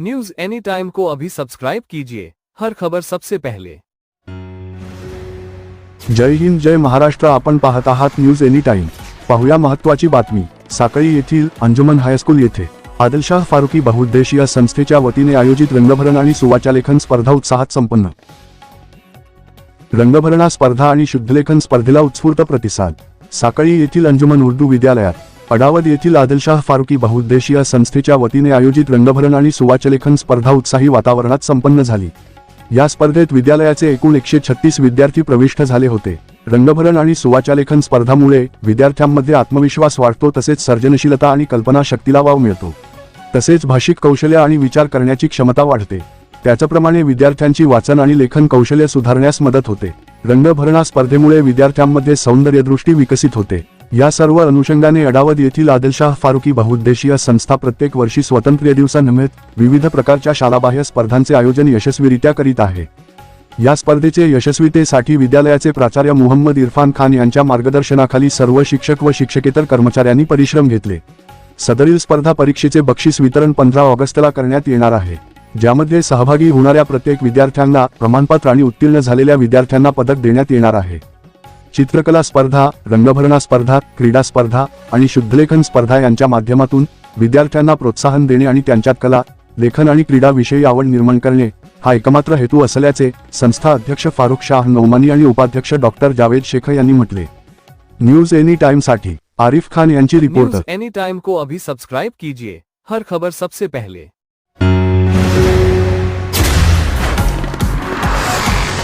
News any time को अभी subscribe कीजिए। हर खबर सबसे पहले। जय हिंद जय महाराष्ट्र आपण पाहत आहात न्यूज एनी टाइम पाहूया महत्वाची बातमी. साकळी येथील अंजुमन हायस्कूल येथे आदिलशाह फारुकी बहुउद्देशीय संस्थेच्या वतीने आयोजित रंगभरण आणि सुवाचालेखन स्पर्धा उत्साहात संपन्न. रंगभरणा स्पर्धा आणि शुद्धलेखन स्पर्धेला उत्स्फूर्त प्रतिसाद. साकळी येथील अंजुमन उर्दू विद्यालयात अडावत येथील आदिलशाह फारुकी बहुउद्देशीय संस्थेच्या वतीने आयोजित रंगभरण आणि सुवाचलेखन स्पर्धा उत्साही वातावरणात संपन्न झाली. या स्पर्धेत विद्यालयाचे एकूण एकशे छत्तीस विद्यार्थी प्रविष्ट झाले होते. रंगभरण आणि सुवाचालेखन स्पर्धामुळे विद्यार्थ्यांमध्ये आत्मविश्वास वाढतो तसेच सर्जनशीलता आणि कल्पनाशक्तीला वाव मिळतो. तसेच भाषिक कौशल्य आणि विचार करण्याची क्षमता वाढते. त्याचप्रमाणे विद्यार्थ्यांची वाचन आणि लेखन कौशल्य सुधारण्यास मदत होते. रंगभरणा स्पर्धेमुळे विद्यार्थ्यांमध्ये सौंदर्यदृष्टी विकसित होते. या सर्व अनुषंगाने अडावत येथील आदिलशाह फारुकी बहुउद्देशीय संस्था प्रत्येक वर्षी स्वातंत्र्य दिवसानिमित्त विविध प्रकारच्या शाळाबाह्य स्पर्धांचे आयोजन यशस्वीरित्या करीत आहे. या स्पर्धेचे यशस्वीतेसाठी विद्यालयाचे प्राचार्य मुहम्मद इरफान खान यांच्या मार्गदर्शनाखाली सर्व शिक्षक व शिक्षकेतर कर्मचाऱ्यांनी परिश्रम घेतले. सदरील स्पर्धा परीक्षेचे बक्षीस वितरण पंधरा ऑगस्टला करण्यात येणार आहे. ज्यामध्ये सहभागी होणाऱ्या प्रत्येक विद्यार्थ्यांना प्रमाणपत्र आणि उत्तीर्ण झालेल्या विद्यार्थ्यांना पदक देण्यात येणार आहे. चित्रकला स्पर्धा रंगभरणा स्पर्धा क्रीडा स्पर्धा आणि शुद्धलेखन स्पर्धा यांच्या माध्यमातून विद्यार्थ्यांना प्रोत्साहन देणे आणि त्यांच्यात कला लेखन आणि क्रीडा विषयी आवड निर्माण करणे हा एकमात्र हेतू असल्याचे संस्था अध्यक्ष फारुख शाह नौमानी आणि उपाध्यक्ष डॉक्टर जावेद शेख यांनी म्हटले. न्यूज एनी टाइमसाठी आरिफ खान यांची न्यूज रिपोर्टर. एनी टाइम को अभी सब्सक्राइब कीजिए. हर खबर सबसे पहले.